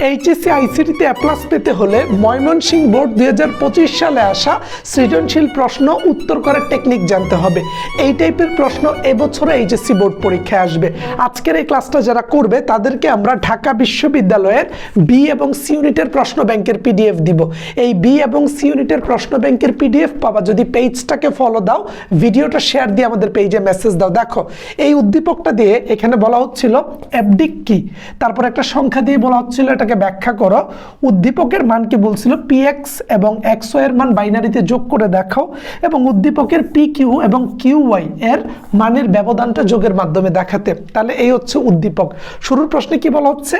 HSC আইসিটিতে applause পেতে হলে Mymensingh board দু হাজার পঁচিশ সালে আসা সৃজনশীল প্রশ্ন উত্তর করার টেকনিক জানতে হবে। এই টাইপের প্রশ্ন এবছরে এইচএসসি বোর্ড পরীক্ষায় আসবে। আজকের এই ক্লাসটা যারা করবে, তাদেরকে আমরা ঢাকা বিশ্ববিদ্যালয়ের বি এবং সি ইউনিটের প্রশ্ন ব্যাংকের পিডিএফ দিব। এই বি এবং সি ইউনিটের প্রশ্ন ব্যাংকের পিডিএফ পাবা। যদি পেজটাকে ফলো দাও ভিডিওটা শেয়ার দিয়ে আমাদের পেজে মেসেজ দাও। দেখো, এই উদ্দীপকটা দিয়ে এখানে বলা হচ্ছিল অ্যাবডিক কি তারপর একটা সংখ্যা দিয়ে বলা হচ্ছিল এটাকে ব্যাখ্যা করো। উদ্দীপকের মান কি বলছিল? পি এক্স এবং এক্সের মান বাইনারিতে যোগ করে দেখাও এবং উদ্দীপকের পি কিউ এবং কিউ ওয়াই এর মানের ব্যবধানটা যোগের মাধ্যমে দেখাতে। তাহলে এই হচ্ছে উদ্দীপক। শুরুর প্রশ্নে কি বলা হচ্ছে?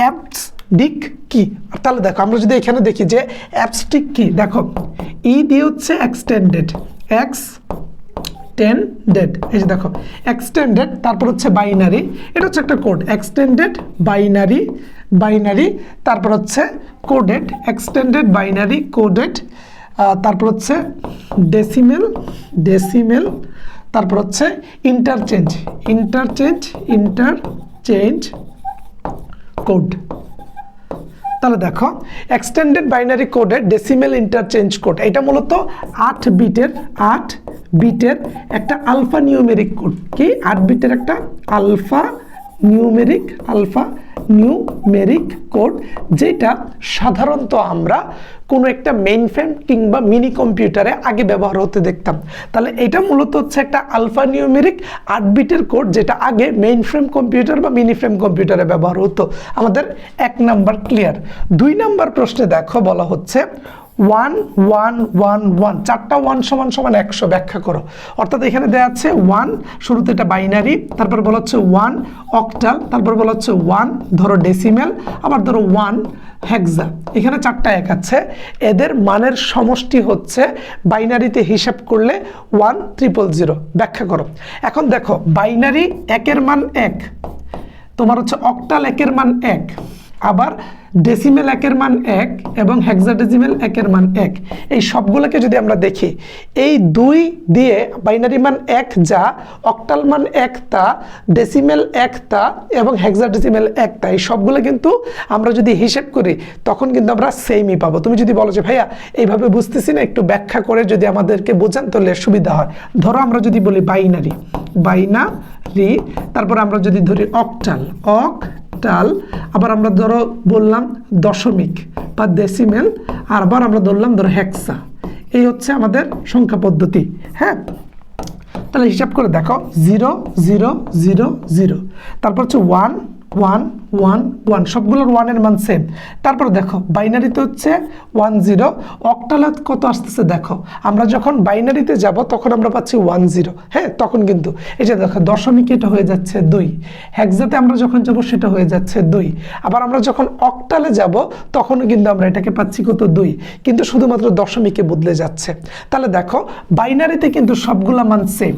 অ্যাপস ডিক কি? তাহলে দেখো, আমরা যদি এখানে দেখি যে অ্যাপস্টিক কি? দেখো, ই দিয়ে হচ্ছে এক্সটেন্ডেড এক্স এক্সটেন্ডেড এই যে দেখো এক্সটেন্ডেড তারপর হচ্ছে বাইনারি এটা হচ্ছে একটা কোড এক্সটেন্ডেড বাইনারি বাইনারি, তারপর হচ্ছে কোডেড, এক্সটেন্ডেড বাইনারি, কোডেড তারপর হচ্ছে ডেসিমেল ডেসিমেল, তারপর হচ্ছে ইন্টারচেঞ্জ ইন্টারচেঞ্জ ইন্টারচেঞ্জ কোড। তাহলে দেখো, এক্সটেন্ডেড বাইনারি কোডের ডেসিমেল, ইন্টারচেঞ্জ কোড, এটা মূলত আট বিটের আট বিটের একটা আলফা নিউমেরিক কোড। কি? আট বিটের একটা alphanumeric, alphanumeric code যেটা সাধারণত আমরা কোনো একটা মেইন ফ্রেম কিংবা মিনি কম্পিউটারে আগে ব্যবহার হতে দেখতাম। তাহলে এটা মূলত হচ্ছে একটা আলফা নিউমেরিক আট বিটের কোড যেটা আগে মেইন ফ্রেম কম্পিউটার বা মিনি ফ্রেম কম্পিউটারে ব্যবহার হতো। আমাদের এক নাম্বার ক্লিয়ার দুই নাম্বার প্রশ্নে দেখো বলা হচ্ছে ওয়ান ওয়ান ওয়ান ওয়ান। চারটা ওয়ান সমান সমান একশো, ব্যাখ্যা করো। অর্থাৎ এখানে দেওয়া আছে ওয়ান, শুরুতে এটা বাইনারি, তারপর বলা হচ্ছে ওয়ান, অক্টাল, তারপর বলা হচ্ছে ওয়ান, ধরো ডেসিমেল, আবার ধরো ওয়ান, হেক্সা। এখানে চারটা এক আছে। এদের মানের সমষ্টি হচ্ছে বাইনারিতে হিসাব করলে ওয়ান, ট্রিপল জিরো। ব্যাখ্যা করো। এখন দেখো, বাইনারি একের মান এক, তোমার হচ্ছে অক্টাল একের মান এক। আবার ডেসিমেল একের মান এক এবং হেক্সাডেসিমেল একের মান এক। এই সবগুলোকে যদি আমরা দেখি, এই দুই দিয়ে বাইনারি মান এক যা অক্টাল মান একটা ডেসিমেল একটা এবং হেক্সাডেসিমেল একটা এই সবগুলো কিন্তু আমরা যদি হিসেব করি, তখন কিন্তু আমরা সেমই পাবো। তুমি যদি বলো যে, ভাইয়া, এইভাবে বুঝতেছি না, একটু ব্যাখ্যা করে যদি আমাদেরকে বোঝান তাহলে সুবিধা হয়। ধরো আমরা যদি বলি বাইনারি বাইনারি তারপর আমরা যদি ধরি অক্টাল অক অক্টাল আবার আমরা ধরো বললাম দশমিক বা ডেসিমেল আর আবার আমরা ধরলাম ধরো হেক্সা এই হচ্ছে আমাদের সংখ্যা পদ্ধতি হ্যাঁ? তাহলে হিসাব করে দেখো জিরো জিরো জিরো জিরো তারপর হচ্ছে ওয়ান ওয়ান ওয়ান ওয়ান সবগুলোর ওয়ানের মান সেম তারপর দেখো বাইনারিতে হচ্ছে ওয়ান জিরো অক্টালাত কত আসতেছে দেখো, আমরা যখন বাইনারিতে যাব, তখন আমরা পাচ্ছি ওয়ান জিরো হ্যাঁ তখন কিন্তু, এই যে দেখো, দশমিক এটা হয়ে যাচ্ছে দুই। হ্যাকজাতে আমরা যখন যাব, সেটা হয়ে যাচ্ছে দুই। আবার আমরা যখন অক্টালে যাব, তখনও কিন্তু আমরা এটাকে পাচ্ছি কত দুই। কিন্তু শুধুমাত্র দশমিকে বদলে যাচ্ছে। তাহলে দেখো বাইনারিতে কিন্তু সবগুলা মান সেম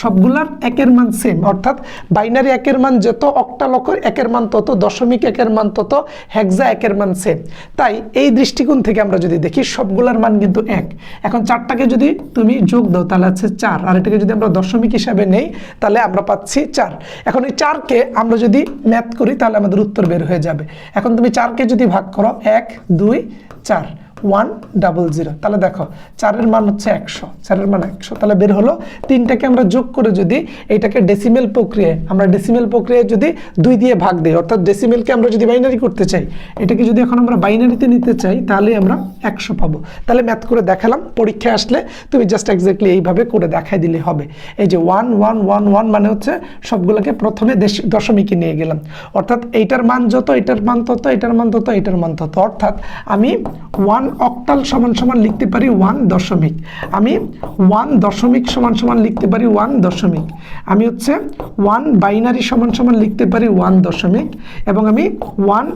সবগুলার একের মান সেম অর্থাৎ বাইনারি একের মান যত অক্টালকর একের মান তত, দশমিক একের মান তত হেক্সা একের মান সেম তাই এই দৃষ্টিকোণ থেকে আমরা যদি দেখি, সবগুলার মান কিন্তু এক। এখন চারটাকে যদি তুমি যোগ দাও, তাহলে আছে চার। আর এটাকে যদি আমরা দশমিক হিসাবে নেই, তাহলে আমরা পাচ্ছি চার। এখন এই চারকে আমরা যদি ম্যাথ করি, তাহলে আমাদের উত্তর বের হয়ে যাবে। এখন তুমি চারকে যদি ভাগ করো, এক, দুই, চার। ওয়ান ডাবল জিরো তাহলে দেখো, চারের মান হচ্ছে একশো, চারের মান একশো। তাহলে বের হলো, তিনটাকে আমরা যোগ করে যদি এটাকে ডেসিমেল প্রক্রিয়ায়, আমরা ডেসিমেল প্রক্রিয়ায় যদি দুই দিয়ে ভাগ দিই, অর্থাৎ ডেসিমেলকে আমরা যদি বাইনারি করতে চাই, এটাকে যদি এখন আমরা বাইনারিতে নিতে চাই, তাহলে আমরা একশো পাবো। তাহলে ম্যাথ করে দেখালাম পরীক্ষায় আসলে তুমি জাস্ট এক্স্যাক্টলি এইভাবে করে দেখাই দিলে হবে। এই যে ওয়ান ওয়ান ওয়ান ওয়ান মানে হচ্ছে সবগুলোকে প্রথমে দেশ- দশমিকে নিয়ে গেলাম। অর্থাৎ এইটার মান যত, এটার মান তত, এটার মান তত, এটার মান তত। অর্থাৎ আমি ওয়ান অক্টাল সমান সমান লিখতে পারি ওয়ান দশমিক। আমি ওয়ান দশমিক সমান সমান লিখতে পারি ওয়ান দশমিক। আমি হচ্ছে ওয়ান বাইনারি সমান সমান লিখতে পারি ওয়ান দশমিক এবং আমি ওয়ান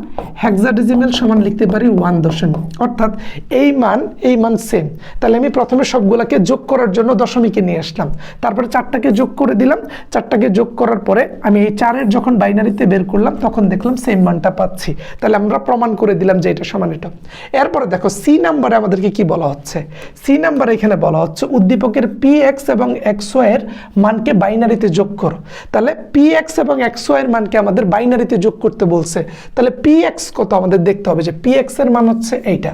হেক্সাডেসিমেল সমান লিখতে পারি ওয়ান দশমিক। অর্থাৎ এই মান এই মান সেম তাহলে আমি প্রথমে সবগুলোকে যোগ করার জন্য দশমিকে নিয়ে আসলাম। তারপরে চারটাকে যোগ করে দিলাম। চারটাকে যোগ করার পরে আমি এই চারের যখন বাইনারিতে বের করলাম, তখন দেখলাম সেম মানটা পাচ্ছি। তাহলে আমরা প্রমাণ করে দিলাম যে এটা সমান এটা। এরপরে দেখো সি নাম্বারে আমাদেরকে কি বলা হচ্ছে? সি নাম্বারে এখানে বলা হচ্ছে উদ্দীপকের পি এক্স এবং এক্সের মানকে বাইনারিতে যোগ করো। তাহলে পি এক্স এবং এক্সের মানকে আমাদের বাইনারিতে যোগ করতে বলছে। তাহলে পি এক্স কত আমাদের দেখতে হবে যে পি এক্সের মান হচ্ছে এইটা।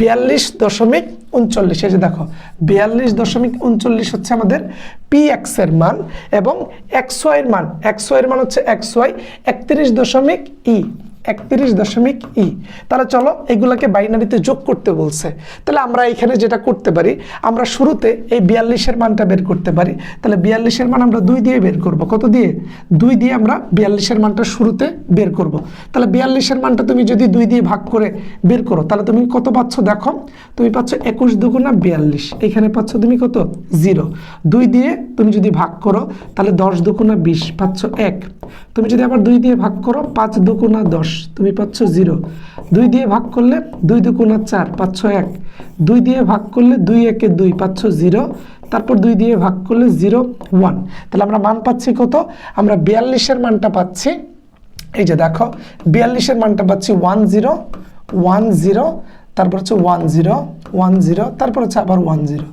বিয়াল্লিশ দশমিক উনচল্লিশ, এই যে দেখো, বিয়াল্লিশ দশমিক উনচল্লিশ হচ্ছে আমাদের পি এক্সের মান এবং এক্সের মান। এক্সের মান হচ্ছে এক্স ওয়াই একত্রিশ দশমিক ই। একত্রিশ দশমিক ই। তাহলে চলো এগুলাকে বাইনারিতে যোগ করতে বলছে। তাহলে আমরা এখানে যেটা করতে পারি, আমরা শুরুতে এই বিয়াল্লিশের মানটা বের করতে পারি। তাহলে বিয়াল্লিশের মান আমরা দুই দিয়ে বের করব। কত দিয়ে? দুই দিয়ে আমরা বিয়াল্লিশের মানটা শুরুতে বের করব। তাহলে বিয়াল্লিশের মানটা তুমি যদি দুই দিয়ে ভাগ করে বের করো, তাহলে তুমি কত পাচ্ছ? দেখো, তুমি পাচ্ছ একুশ দুগুণা বিয়াল্লিশ। এখানে পাচ্ছ তুমি কত? জিরো। দুই দিয়ে তুমি যদি ভাগ করো, তাহলে দশ দুগুণা বিশ, পাচ্ছ এক। তুমি যদি আবার দুই দিয়ে ভাগ করো, পাঁচ দুগুণা দশ, তুমি পাচ্ছ জিরো। দুই দিয়ে ভাগ করলে দুই দুগুণা চার, পাচ্ছ এক। দুই দিয়ে ভাগ করলে দুই একে দুই, পাচ্ছ জিরো। তারপর দুই দিয়ে ভাগ করলে জিরো, ওয়ান। তাহলে আমরা মান পাচ্ছি কত? আমরা বিয়াল্লিশের মানটা পাচ্ছি, এই যে দেখো, বিয়াল্লিশের মানটা পাচ্ছি ওয়ান জিরো ওয়ান জিরো, তারপর হচ্ছে ওয়ান জিরো ওয়ান জিরো, তারপর হচ্ছে আবার ওয়ান জিরো।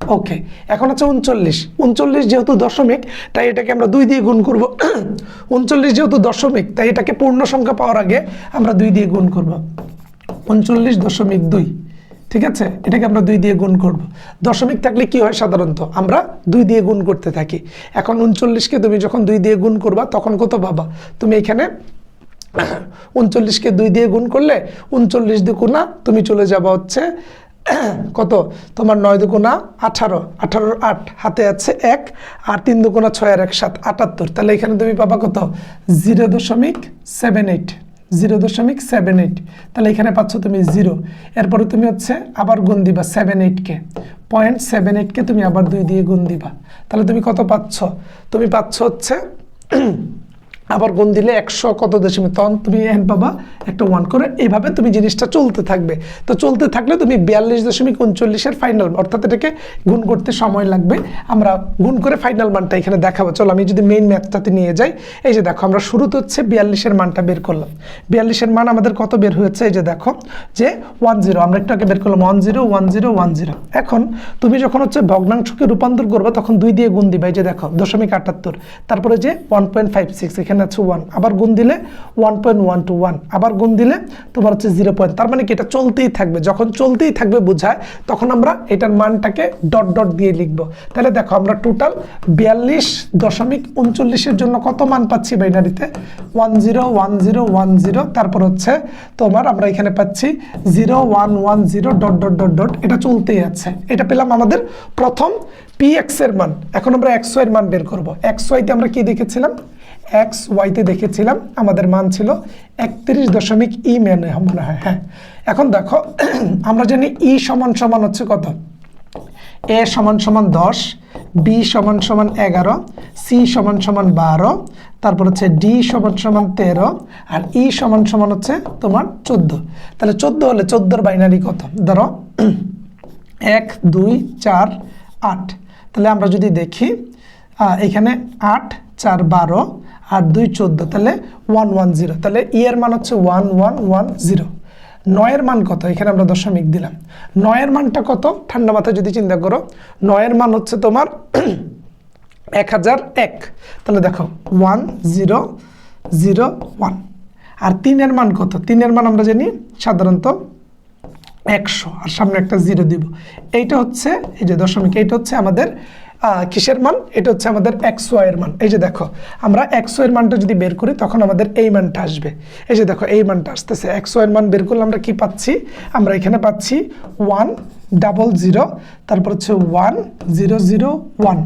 ওকে এখন হচ্ছে উনচল্লিশ। উনচল্লিশ যেহেতু দশমিক, তাই এটাকে আমরা দুই দিয়ে গুণ করব। উনচল্লিশ যেহেতু দশমিক, তাই এটাকে পূর্ণ সংখ্যা পাওয়ার আগে আমরা দুই দিয়ে গুণ করব। উনচল্লিশ দশমিক দুই, ঠিক আছে? এটাকে আমরা দুই দিয়ে গুণ করব। দশমিক থাকলে কি হয় সাধারণত? আমরা দুই দিয়ে গুণ করতে থাকি। এখন উনচল্লিশকে তুমি যখন দুই দিয়ে গুণ করবা, তখন কত পাবা? তুমি এখানে উনচল্লিশকে দুই দিয়ে গুণ করলে উনচল্লিশ দুগুণা, তুমি চলে যাবা হচ্ছে কত? তোমার নয় দুগুণা আঠারো। আঠারোর আট, হাতে আছে এক, আর তিন দুগুণা ছয় আর এক, সাত, আটাত্তর। তাহলে এখানে তুমি পাবা কত? জিরো দশমিক সেভেন এইট। জিরো দশমিক সেভেন এইট। তাহলে এখানে পাচ্ছ তুমি জিরো। এরপরে তুমি হচ্ছে আবার গুণ দিবা সেভেন এইটকে পয়েন্ট সেভেন এইটকে তুমি আবার দুই দিয়ে গুণ দিবা। তাহলে তুমি কত পাচ্ছ? তুমি পাচ্ছ হচ্ছে আবার গুণ দিলে একশো কত দশমিক? তখন তুমি এন পাবা একটা ওয়ান করে। এইভাবে তুমি জিনিসটা চলতে থাকবে। তো চলতে থাকলে তুমি বিয়াল্লিশ দশমিক উনচল্লিশের ফাইনাল অর্থাৎ এটাকে গুণ করতে সময় লাগবে। আমরা গুণ করে ফাইনাল মানটা এখানে দেখাবো। চলো, আমি যদি মেইন ম্যাথটাতে নিয়ে যাই। এই যে দেখো, আমরা শুরুতে হচ্ছে বিয়াল্লিশের মানটা বের করলাম। বিয়াল্লিশের মান আমাদের কত বের হয়েছে? এই যে দেখো, যে ওয়ান জিরো আমরা একটু আগে বের করলাম one zero one zero one zero এখন তুমি যখন হচ্ছে ভগ্নাংশকে রূপান্তর করবে, তখন দুই দিয়ে গুণ দিবে। এই যে দেখো, দশমিক আটাত্তর। তারপরে যে ওয়ান পয়েন্ট ফাইভ সিক্স এখানে আছে ওয়ান আবার গুণ দিলে one point one two one আবার গুণ দিলে তোমার হচ্ছে জিরো পয়েন্ট তার মানে কি এটা চলতেই থাকবে, যখন চলতেই থাকবে বোঝায়, তখন আমরা এটার মানটাকে ডট ডট দিয়ে লিখব। তাহলে দেখো আমরা টোটাল বিয়াল্লিশ দশমিক উনচল্লিশের জন্য কত মান পাচ্ছি বাইনারিতে? One zero one zero one zero তারপর হচ্ছে তোমার আমরা এখানে পাচ্ছি zero one one zero dot dot dot dot এটা চলতেই আছে। এটা পেলাম আমাদের প্রথম পি এক্সের মান, এখন আমরা এক্সের মান বের করব। এক্স ওয়াইতে আমরা কি দেখেছিলাম? এক্স ওয়াইতে দেখেছিলাম, আমাদের মান ছিল একত্রিশ দশমিক ই মেনে, মনে হয় হ্যাঁ। এখন দেখো, আমরা জানি ই সমান সমান হচ্ছে কত? এ সমান সমান দশ, বি সমান সমান এগারো, সি সমান সমান বারো, তারপর হচ্ছে ডি সমান সমান তেরো, আর ই সমান সমান হচ্ছে তোমার চোদ্দ। তাহলে চোদ্দ হলে চোদ্দোর বাইনারি কত? ধরো, এক, দুই, চার, আট। তাহলে আমরা যদি দেখি এখানে আট, চার, বারো আর দুই চোদ্দ, তাহলে ওয়ান ওয়ান জিরো তাহলে ই এর মান হচ্ছে ওয়ান ওয়ান ওয়ান জিরো নয়ের মান কত? এখানে আমরা দশমিক দিলাম। নয়ের মানটা কত? ঠান্ডা মাথায় যদি চিন্তা করো, নয়ের মান হচ্ছে তোমার এক হাজার এক। তাহলে দেখো ওয়ান জিরো জিরো ওয়ান আর তিনের মান কত? তিনের মান আমরা জানি সাধারণত একশো। আর সামনে একটা জিরো দিব। এইটা হচ্ছে, এই যে দশমিক, এইটা হচ্ছে আমাদের কিসের মান? এটা হচ্ছে আমাদের এক্সের মান। এই যে দেখো, আমরা এক্সের মানটা যদি বের করি, তখন আমাদের এই মানটা আসবে। এই যে দেখো, এই মানটা আসতেছে। এক্সের মান বের করলে আমরা কি পাচ্ছি? আমরা এখানে পাচ্ছি ওয়ান ডাবল জিরো তারপর হচ্ছে ওয়ান জিরো জিরো ওয়ান,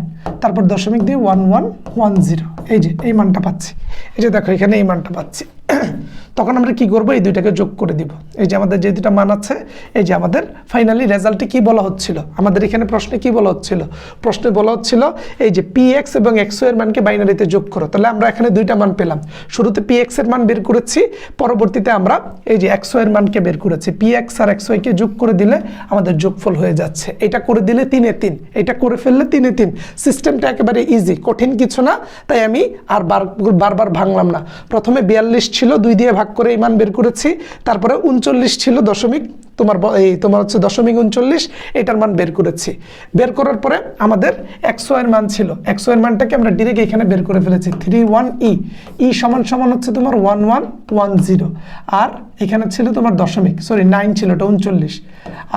তারপর দশমিক দিয়ে ওয়ান ওয়ান ওয়ান জিরো। এই যে, এই মানটা পাচ্ছি। এই যে দেখো, এখানে এই মানটা পাচ্ছি। তখন আমরা কি করব? এই দুইটাকে যোগ করে দিব। এই যে আমাদের যে দুটা মান আছে, এই যে আমাদের ফাইনালি রেজাল্টে কি বলা হচ্ছিল? আমাদের এখানে প্রশ্নে কি বলা হচ্ছিল? প্রশ্নে বলা হচ্ছিল, এই যে পি এক্স এবং এক্সের মানকে বাইনারিতে যোগ করো। তাহলে আমরা এখানে দুইটা মান পেলাম। শুরুতে পি এক্সের মান বের করেছি, পরবর্তীতে আমরা এই যে এক্সের মানকে বের করেছি। পি এক্স আর এক্স কে যোগ করে দিলে আমাদের যোগফল হয়ে যাচ্ছে। এটা করে দিলে তিনে তিন, এটা করে ফেললে তিনে তিন। সিস্টেমটা একেবারে ইজি কঠিন কিছু না, তাই আমি আর বার বারবার ভাঙলাম না। প্রথমে বিয়াল্লিশ ছিল, দুই দিয়ে ভাগ করে ইমান বের করেছি, তারপরে উনচল্লিশ ছিল দশমিক তোমার এই তোমার হচ্ছে দশমিক উনচল্লিশ, এটার মান বের করেছি। বের করার পরে আমাদের একশো এর মান ছিল। একশো এর মানটাকে আমরা ডিরেক্ট এখানে বের করে ফেলেছি। Three one E. ই সমান সমান হচ্ছে তোমার ওয়ান ওয়ান ওয়ান জিরো। আর এখানে ছিল তোমার দশমিক সরি নাইন ছিল, ওটা উনচল্লিশ।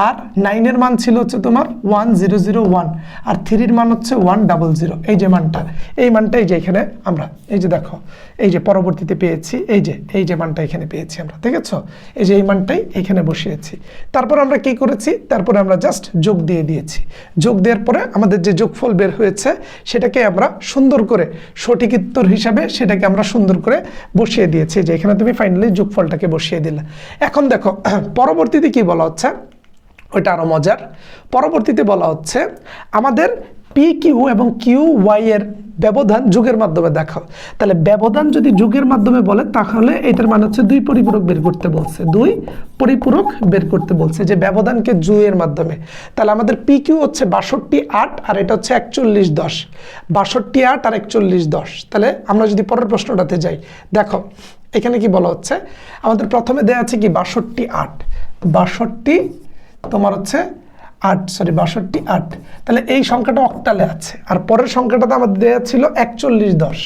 আর নাইনের মান ছিল হচ্ছে তোমার ওয়ান জিরো জিরো ওয়ান। আর থ্রির মান হচ্ছে ওয়ান ডাবল জিরো। এই যে মানটা, এই মানটা এই যে এখানে আমরা, এই যে দেখো, এই যে পরবর্তীতে পেয়েছি, এই যে এই যে মানটা এখানে পেয়েছি আমরা ঠিক আছে এই যে এই মানটাই এখানে বসিয়েছি। তারপর আমরা কি করেছি? তারপরে আমরা জাস্ট যোগ দিয়ে দিয়েছি। যোগ দেওয়ার পরে আমাদের যে যোগফল বের হয়েছে, সেটাকে আমরা সুন্দর করে সঠিক উত্তর হিসাবে সেটাকে আমরা সুন্দর করে বসিয়ে দিয়েছি। যে এখানে তুমি ফাইনালি যোগফলটাকে বসিয়ে দিলে। এখন দেখো, পরবর্তীতে কি বলা হচ্ছে? ওইটা আরও মজার। পরবর্তীতে বলা হচ্ছে, আমাদের পি কিউ এবং কিউ ওয়াই এর ব্যবধান যুগের মাধ্যমে দেখাও। তাহলে ব্যবধান যদি যুগের মাধ্যমে বলে, তাহলে এটার মানে হচ্ছে দুই পরিপূরক বের করতে বলছে। দুই পরিপূরক বের করতে বলছে যে ব্যবধানকে জুয়ের মাধ্যমে। তাহলে আমাদের পি কিউ হচ্ছে বাষট্টি আট আর এটা হচ্ছে একচল্লিশ দশ। বাষট্টি আট আর একচল্লিশ দশ। তাহলে আমরা যদি পরের প্রশ্নটাতে যাই, দেখো, এখানে কি বলা হচ্ছে? আমাদের প্রথমে দেওয়া আছে কি বাষট্টি আট। বাষট্টি তোমার হচ্ছে আট সরি বাষট্টি, আট। তাহলে এই সংখ্যাটা অক্টালে আছে। আর পরের সংখ্যাটা তো আমাদের দেওয়া ছিল একচল্লিশ দশ।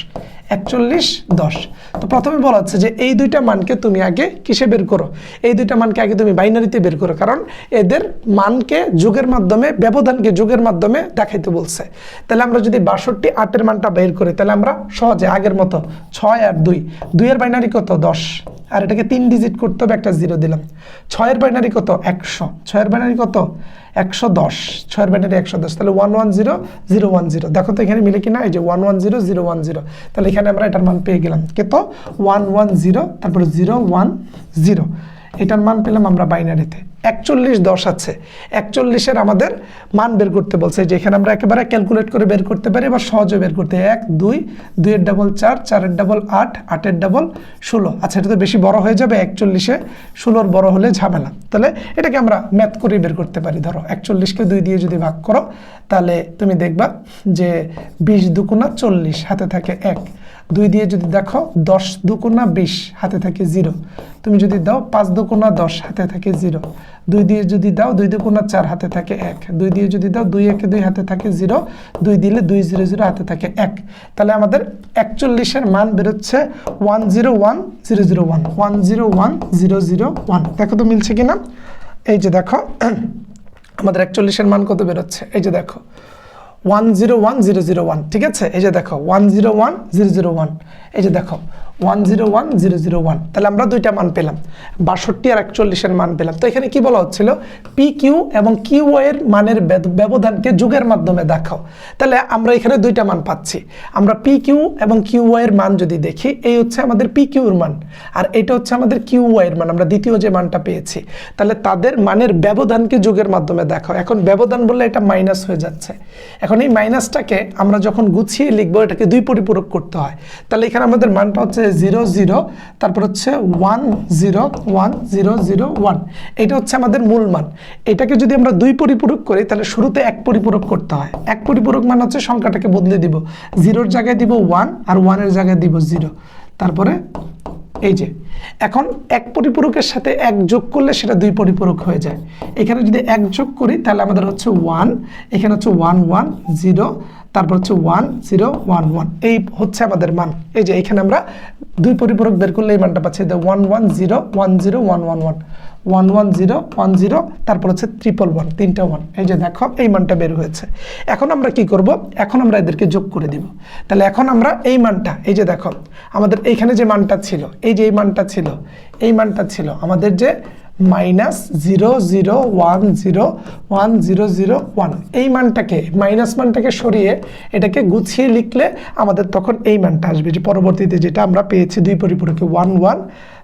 একচল্লিশ দশ। তো প্রথমে বলা হচ্ছে যে এই দুইটা মানকে তুমি আগে কিসে বের করো? এই দুইটা মানকে আগে তুমি বাইনারিতে বের করো, কারণ এদের মানকে যুগের মাধ্যমে, ব্যবধানকে যুগের মাধ্যমে দেখাইতে বলছে। তাহলে আমরা যদি বাষট্টি আটের মানটা বের করি, তাহলে আমরা সহজে আগের মতো ছয় আর দুই, দুইয়ের বাইনারি কত? দশ। আর এটাকে তিন ডিজিট করতে হবে, একটা জিরো দিলাম। ছয়ের বাইনারি কত? একশো। ছয়ের বাইনারি কত? একশো দশ। ছয়ের বাইনারি একশো দশ। তাহলে one one zero zero one zero দেখো তো এখানে মিলে কিনা? এই যে one one zero zero one zero তাহলে এখানে আমরা এটার মান পেয়ে গেলাম। কে তো ওয়ান ওয়ান জিরো তারপরে জিরো ওয়ান জিরো এটার মান পেলাম আমরা বাইনারিতে। একচল্লিশ দশ আছে। একচল্লিশের আমাদের মান বের করতে বলছে যে এখানে আমরা একেবারে ক্যালকুলেট করে বের করতে পারি বা সহজে বের করতে এক, দুই, দুইয়ের ডাবল চার, চারের ডাবল আট, আটের ডাবল ষোলো। আচ্ছা এটা তো বেশি বড় হয়ে যাবে, একচল্লিশে ষোলোর বড় হলে ঝামেলা। তাহলে এটাকে আমরা ম্যাথ করে বের করতে পারি, ধরো। একচল্লিশকে দুই দিয়ে যদি ভাগ করো, তাহলে তুমি দেখবা যে বিশ দুকুণা চল্লিশ, হাতে থাকে এক। দুই দিয়ে যদি দেখো, দশ দুকোনা বিশ, হাতে থাকে জিরো। তুমি যদি দাও, পাঁচ দুকোনা দশ, হাতে থাকে জিরো। দুই দিয়ে যদি দাও, দুই দুকোনা চার, হাতে থাকে এক। দুই দিয়ে যদি দাও, দুই একে দুই, হাতে থাকে জিরো। দুই দিলে দুই, জিরো জিরো, হাতে থাকে এক। তাহলে আমাদের একচল্লিশের মান বেরোচ্ছে one zero one zero zero one. One zero one zero zero one. দেখো তো মিলছে কিনা? এই যে দেখো, আমাদের একচল্লিশের মান কত বেরোচ্ছে? এই যে দেখো one zero one zero zero one ঠিক আছে? এই যে দেখো one zero one zero zero one এই যে দেখো one zero one zero zero one তাহলে আমরা দুইটা মান পেলাম। বাষট্টি আর একচল্লিশের মান পেলাম। তো এখানে কি বলা হচ্ছিল? পি কিউ এবং কিউ এর মানের ব্যবধানকে যুগের মাধ্যমে দেখাও। তাহলে আমরা এখানে দুইটা মান পাচ্ছি। আমরা পি কিউ এবং কিউ এর মান যদি দেখি, এই হচ্ছে আমাদের পি কিউর মান, আর এটা হচ্ছে আমাদের কিউ এর মান, আমরা দ্বিতীয় যে মানটা পেয়েছি। তাহলে তাদের মানের ব্যবধানকে যুগের মাধ্যমে দেখাও। এখন ব্যবধান বললে এটা মাইনাস হয়ে যাচ্ছে। এখন এই মাইনাসটাকে আমরা যখন গুছিয়ে লিখব, এটাকে দুই পরিপূরক করতে হয়। তাহলে এখানে আমাদের মানটা হচ্ছে জিরো জিরো, তারপর হচ্ছে one, zero one, zero zero, one. এটা হচ্ছে আমাদের মূল মান। এটাকে যদি আমরা দুই পরিপূরক করি, তাহলে শুরুতে এক পরিপূরক করতে হয়। এক পরিপূরক মান হচ্ছে সংখ্যাটাকে বদলে দিব। জিরোর জায়গায় দিব ওয়ান আর ওয়ানের জায়গায় দিব জিরো। তারপরে এই যে, এখন এক পরিপূরকের সাথে এক যোগ করলে সেটা দুই পরিপূরক হয়ে যায়। এখানে যদি এক যোগ করি, তাহলে আমাদের হচ্ছে ওয়ান এখানে হচ্ছে ওয়ান ওয়ান জিরো তারপর হচ্ছে ওয়ান জিরো ওয়ান ওয়ান এই হচ্ছে আমাদের মান। এই যে, এখানে আমরা দুই পরিপূরক বের করলে এই মানটা পাচ্ছি one one zero one zero one one one one one zero one zero তারপর হচ্ছে ট্রিপল ওয়ান তিনটা ওয়ান এই যে দেখো, এই মানটা বের হয়েছে। এখন আমরা কি করব? এখন আমরা এদেরকে যোগ করে দিব। তাহলে এখন আমরা এই মানটা, এই যে দেখো, আমাদের এইখানে যে মানটা ছিল, এই যে এই মানটা ছিল, এই মানটা ছিল আমাদের যে minus zero zero one zero one zero zero one এই মানটাকে মাইনাস মানটাকে সরিয়ে এটাকে গুছিয়ে লিখলে আমাদের তখন এই মানটা আসবে। যে পরবর্তীতে যেটা আমরা পেয়েছি, দুই পরিপূরকে ওয়ান ওয়ান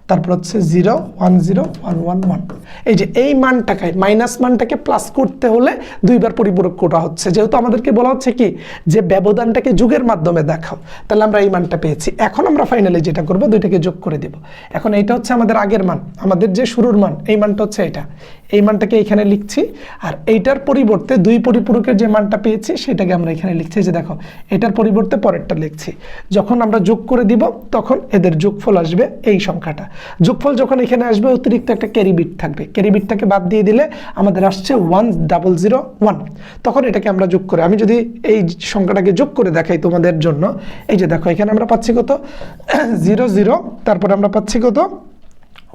তারপর হচ্ছে zero, one zero, one one one. এই যে এই মানটাকে, মাইনাস মানটাকে প্লাস করতে হলে দুইবার পরিপূরক করা হচ্ছে। যেহেতু আমাদেরকে বলা হচ্ছে কি, যে ব্যবধানটাকে যুগের মাধ্যমে দেখাও, তাহলে আমরা এই মানটা পেয়েছি। এখন আমরা ফাইনালি যেটা করব, দুইটাকে যোগ করে দিব। এখন এইটা হচ্ছে আমাদের আগের মান, আমাদের যে শুরুর মান, এই মানটা হচ্ছে এটা। এই মানটাকে এখানে লিখছি। আর এইটার পরিবর্তে দুই পরিপূরকের যে মানটা পেয়েছি, সেটাকে আমরা এখানে লিখছি। যে দেখো, এটার পরিবর্তে পরেরটা লিখছি। যখন আমরা যোগ করে দিব, তখন এদের যোগফল আসবে এই সংখ্যাটা। যোগফল যখন এখানে আসবে, অতিরিক্ত একটা ক্যারিবিট থাকবে। ক্যারিবিটটাকে বাদ দিয়ে দিলে আমাদের আসছে ওয়ান ডাবল জিরো ওয়ান। তখন এটাকে আমরা যোগ করে, আমি যদি এই সংখ্যাটাকে যোগ করে দেখাই তোমাদের জন্য, এই যে দেখো, এখানে আমরা পাচ্ছি কত? জিরো জিরো, তারপরে আমরা পাচ্ছি কত?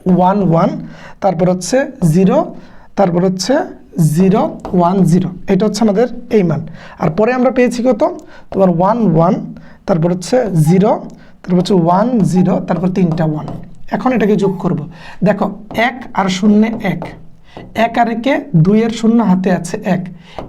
ওয়ান ওয়ান তারপর হচ্ছে জিরো তারপর হচ্ছে জিরো ওয়ান জিরো এটা হচ্ছে আমাদের এই মান। আর পরে আমরা পেয়েছি কত? তোমার ওয়ান ওয়ান তারপর হচ্ছে জিরো তারপর হচ্ছে ওয়ান জিরো তারপর তিনটা ওয়ান এখন এটাকে যোগ করব। দেখো, এক আর শূন্য এক। এক আর একে দুইয়ের শূন্য হাতে আছে এক।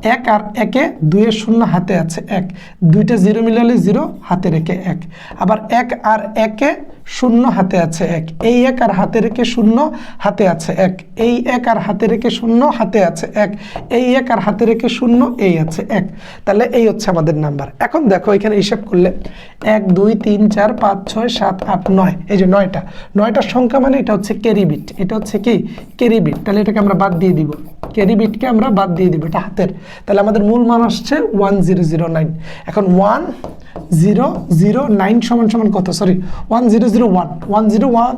এক আর একে দুইয়ের শূন্য হাতে আছে এক। দুইটা জিরো মিলালে জিরো হাতে রেখে এক। আবার এক আর একে শূন্য হাতে আছে এক। এই এক আর হাতে রেখে শূন্য হাতে আছে এক। এই এক আর হাতে রেখে শূন্য হাতে আছে এক। এই এক আর হাতে রেখে শূন্য এই আছে এক। তাহলে এই হচ্ছে আমাদের নাম্বার। এখন দেখো এখানে হিসাব করলে এক, দুই, তিন, চার, পাঁচ, ছয়, সাত, আট, নয়। এই যে নয়টা। নয়টার সংখ্যা মানে এটা হচ্ছে ক্যারিবিট। এটা হচ্ছে কি? ক্যারিবিট। তাহলে এটাকে আমরা বাদ দিয়ে দিব। ক্যারিবিটকে আমরা বাদ দিয়ে দিব। এটা হাতের। তাহলে আমাদের মূল মান আসছে ওয়ান জিরো জিরো নাইন। এখন ওয়ান জিরো জিরো নাইন সমান সমান কত? Sorry, one zero zero one one zero one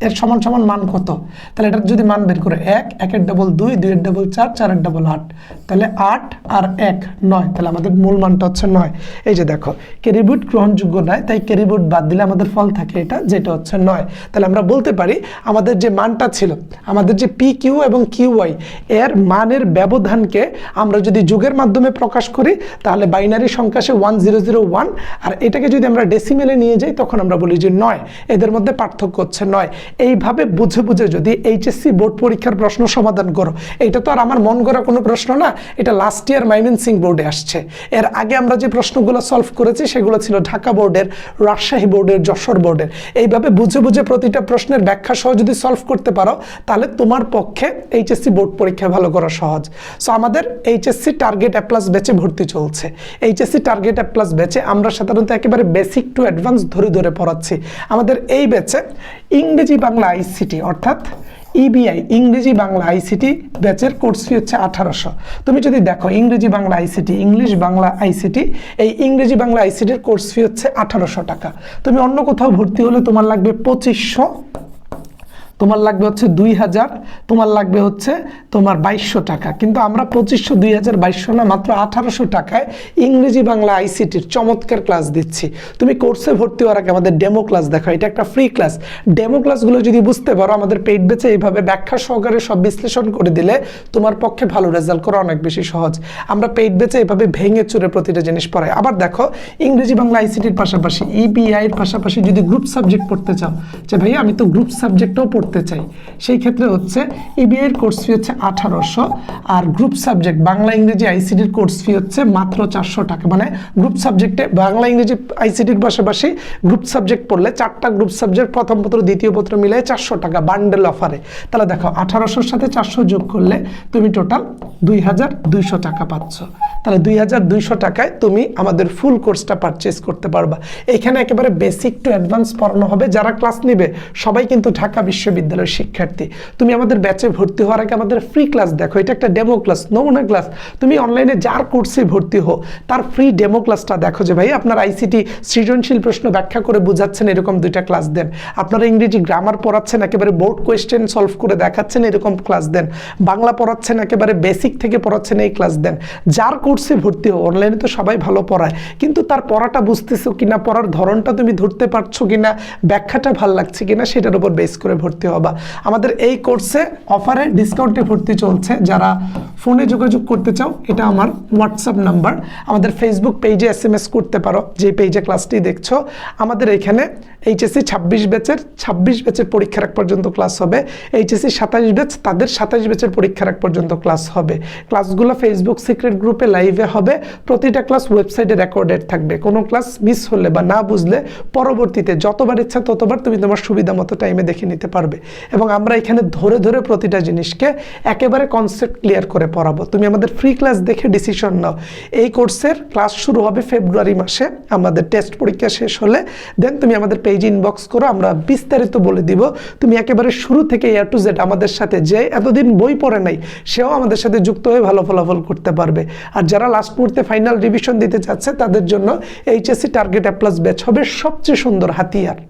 এর সমান সমান মান কত? তাহলে এটার যদি মান বের করে এক, একের ডবল দুই, দুইয়ের ডবল চার, চারের ডবল আট। তাহলে আট আর এক নয়। তাহলে আমাদের মূল মানটা হচ্ছে নয়। এই যে দেখো, ক্যারিবুট গ্রহণযোগ্য নয়, তাই ক্যারিবুট বাদ দিলে আমাদের ফল থাকে এটা, যেটা হচ্ছে নয়। তাহলে আমরা বলতে পারি, আমাদের যে মানটা ছিল, আমাদের যে পি কিউ এবং কিউ ওয়াই এর মানের ব্যবধানকে আমরা যদি যুগের মাধ্যমে প্রকাশ করি, তাহলে বাইনারি সংখ্যা সে ওয়ান জিরো জিরো ওয়ান আর এটাকে যদি আমরা ডেসিমেলে নিয়ে যাই, তখন আমরা বলি যে নয়। এদের মধ্যে পার্থক্য হচ্ছে নয়। এইভাবে বুঝে বুঝে যদি এইচএসসি বোর্ড পরীক্ষার প্রশ্ন সমাধান করো এটা তো আর আমার মন করা কোনো প্রশ্ন না, এটা লাস্ট ইয়ার মাইমেন সিং বোর্ডে আসছে। এর আগে আমরা যে প্রশ্নগুলো সলভ করেছি, সেগুলো ছিল ঢাকা বোর্ডের, রাজশাহী বোর্ডের, যশোর বোর্ডের। এইভাবে বুঝে বুঝে প্রতিটা প্রশ্নের ব্যাখ্যা সহ যদি সলভ করতে পারো, তাহলে তোমার পক্ষে এইচএসসি বোর্ড পরীক্ষা ভালো করা সহজ। সো আমাদের এইচএসসি টার্গেট অ্যাপ্লাস ব্যাচে ভর্তি চলছে। এইচএসসি টার্গেট অ্যাপ্লাস ব্যাচে আমরা সাধারণত একেবারে বেসিক টু অ্যাডভান্স ধরে ধরে পড়াচ্ছি। আমাদের এই ব্যাচে ইংরেজি বাংলা আইসিটি অর্থাৎ ইবিআই ইংরেজি বাংলা আইসিটি ব্যাচের কোর্স ফি হচ্ছে আঠারোশো। তুমি যদি দেখো ইংরেজি Bangla ICT English Bangla ICT এই ইংরেজি বাংলা আইসিটির কোর্স ফি হচ্ছে আঠারোশো টাকা। তুমি অন্য কোথাও ভর্তি হলে তোমার লাগবে পঁচিশশো তোমার লাগবে হচ্ছে দুই হাজার, তোমার লাগবে হচ্ছে তোমার বাইশশো টাকা। কিন্তু আমরা পঁচিশশো, দুই হাজার, বাইশশো না, মাত্র আঠারোশো টাকায় ইংরেজি বাংলা আইসিটির চমৎকার ক্লাস দিচ্ছি। তুমি কোর্সে ভর্তি হওয়ার আগে আমাদের ডেমো ক্লাস দেখো এটা একটা ফ্রি ক্লাস ডেমো ক্লাসগুলো যদি বুঝতে পারো, আমাদের পেট বেচে এইভাবে ব্যাখ্যা সহকারে সব বিশ্লেষণ করে দিলে তোমার পক্ষে ভালো রেজাল্ট করা অনেক বেশি সহজ। আমরা পেট বেচে এভাবে ভেঙে চুরে প্রতিটা জিনিস পড়াই। আবার দেখো, ইংরেজি বাংলা আইসিটির পাশাপাশি ইবিআই এর পাশাপাশি যদি গ্রুপ সাবজেক্ট পড়তে চাও, যে ভাই আমি তো গ্রুপ সাবজেক্টও পড়তে চাই। সেই ক্ষেত্রে হচ্ছে ইবিআই এর কোর্স ফি হচ্ছে আঠারোশো আর গ্রুপ সাবজেক্ট বাংলা, ইংরেজি আইসিটির কোর্স ফি হচ্ছে মাত্র চারশো টাকা। মানে গ্রুপ সাবজেক্টে বাংলা, ইংরেজি আইসিটির পাশাপাশি গ্রুপ সাবজেক্ট পড়লে চারটা গ্রুপ সাবজেক্ট প্রথম পত্র, দ্বিতীয় পত্র মিলে চারশো টাকা বান্ডেল অফারে তাহলে দেখো, আঠারোশোর সাথে চারশো যোগ করলে তুমি টোটাল দুই হাজার দুইশো টাকা পাচ্ছ। তাহলে দুই হাজার দুইশো টাকায় তুমি আমাদের ফুল কোর্সটা পারচেস করতে পারবা। এখানে একেবারে বেসিক টু অ্যাডভান্স পড়ানো হবে। যারা ক্লাস নেবে, সবাই কিন্তু ঢাকা বিশ্ববিদ্যালয়ের শিক্ষার্থী। তুমি আমাদের ব্যাচে ভর্তি হওয়ার আগে আমাদের ফ্রি ক্লাস দেখো। এটা একটা ডেমো ক্লাস নমুনা ক্লাস তুমি অনলাইনে যার কোর্সে ভর্তি হো তার ফ্রি ডেমো ক্লাসটা দেখো যে ভাই আপনার আইসিটি সৃজনশীল প্রশ্ন ব্যাখ্যা করে বুঝাচ্ছেন, এরকম দুইটা ক্লাস দেন। আপনারা ইংরেজি গ্রামার পড়াচ্ছেন, একেবারে বোর্ড কোয়েশ্চেন সলভ করে দেখাচ্ছেন, এরকম ক্লাস দেন। বাংলা পড়াচ্ছেন, একেবারে বেসিক থেকে পড়াচ্ছেন, এই ক্লাস দেন। যার কোর্সে ভর্তি হো অনলাইনে তো সবাই ভালো পড়ায়। কিন্তু তার পড়াটা বুঝতেছো কিনা, পড়ার ধরনটা তুমি ধরতে পারছ কিনা, ব্যাখ্যাটা ভালো লাগছে কিনা, সেটার উপর বেস করে ভর্তি হবা। আমাদের এই কোর্সে অফারে ডিসকাউন্টে ভর্তি চলছে। যারা ফোনে যোগাযোগ করতে চাও, এটা আমার হোয়াটসঅ্যাপ নাম্বার আমাদের ফেসবুক পেজে এস করতে পারো যে পেজে ক্লাসটি দেখছ। আমাদের এখানে এইচএসসি ছাব্বিশ ব্যাচের ছাব্বিশ ব্যাচের পরীক্ষার এক পর্যন্ত ক্লাস হবে। এইচএসসি সাতাশ ব্যাচ তাদের সাতাশ ব্যাচের পরীক্ষার এক পর্যন্ত ক্লাস হবে। ক্লাসগুলো ফেসবুক সিক্রেট গ্রুপে লাইভে হবে। প্রতিটা ক্লাস ওয়েবসাইটে রেকর্ডেড থাকবে। কোনো ক্লাস মিস হলে বা না বুঝলে পরবর্তীতে যতবার ইচ্ছা ততবার তুমি তোমার সুবিধা মতো টাইমে দেখে নিতে পারবে। এবং আমরা এখানে ধরে ধরে প্রতিটা জিনিসকে একেবারে কনসেপ্ট ক্লিয়ার করে পড়াবো। তুমি আমাদের ফ্রি ক্লাস দেখে ডিসিশন নাও। এই কোর্সের ক্লাস শুরু হবে ফেব্রুয়ারি মাসে। আমাদের টেস্ট পরীক্ষা শেষ হলে দেন তুমি আমাদের পেজ ইনবক্স করো আমরা বিস্তারিত বলে দিব। তুমি একেবারে শুরু থেকে এয়ার টু জেড আমাদের সাথে যে এতদিন বই পড়ে নাই, সেও আমাদের সাথে যুক্ত হয়ে ভালো ফলাফল করতে পারবে। আর যারা লাস্ট মুহূর্তে ফাইনাল রিভিশন দিতে চাচ্ছে, তাদের জন্য এইচএসসি টার্গেট অ্যাপ্লাস ব্যাচ হবে সবচেয়ে সুন্দর হাতিয়ার।